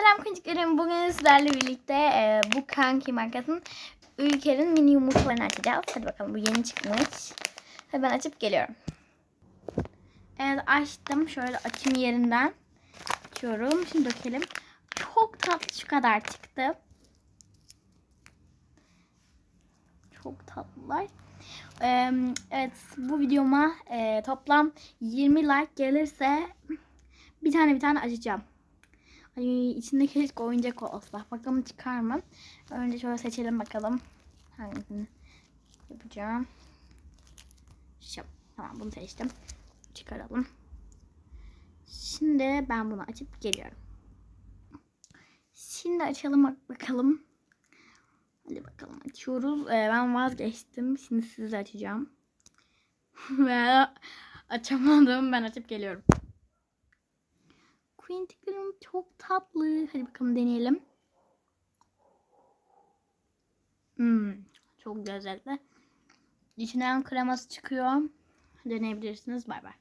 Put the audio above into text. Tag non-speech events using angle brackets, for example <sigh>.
Selam küçüklerim. Bugün sizlerle birlikte e, bu kanki markasının Ülker'in mini yumurtalarını açacağız. Hadi bakalım bu yeni çıkmış. Hadi ben açıp geliyorum. Evet açtım. Şöyle açayım yerinden. Açıyorum. Şimdi dökelim. Çok tatlı şu kadar çıktı. Çok tatlılar. Ee, evet bu videoma e, toplam 20 like gelirse bir tane bir tane açacağım. Ay içinde keşke oyuncak olsa. Bakalım çıkar mı? Önce şöyle seçelim bakalım. Hangisini yapacağım. Şu. Tamam bunu seçtim. Çıkaralım. Şimdi ben bunu açıp geliyorum. Şimdi açalım bak- bakalım. Hadi bakalım açıyoruz. Ee, ben vazgeçtim. Şimdi size açacağım. <laughs> Ve açamadım. Ben açıp geliyorum. Quentin'lerim çok tatlı. Hadi bakalım deneyelim. Hmm, çok lezzetli. İçinden kreması çıkıyor. Deneyebilirsiniz. Bay bay.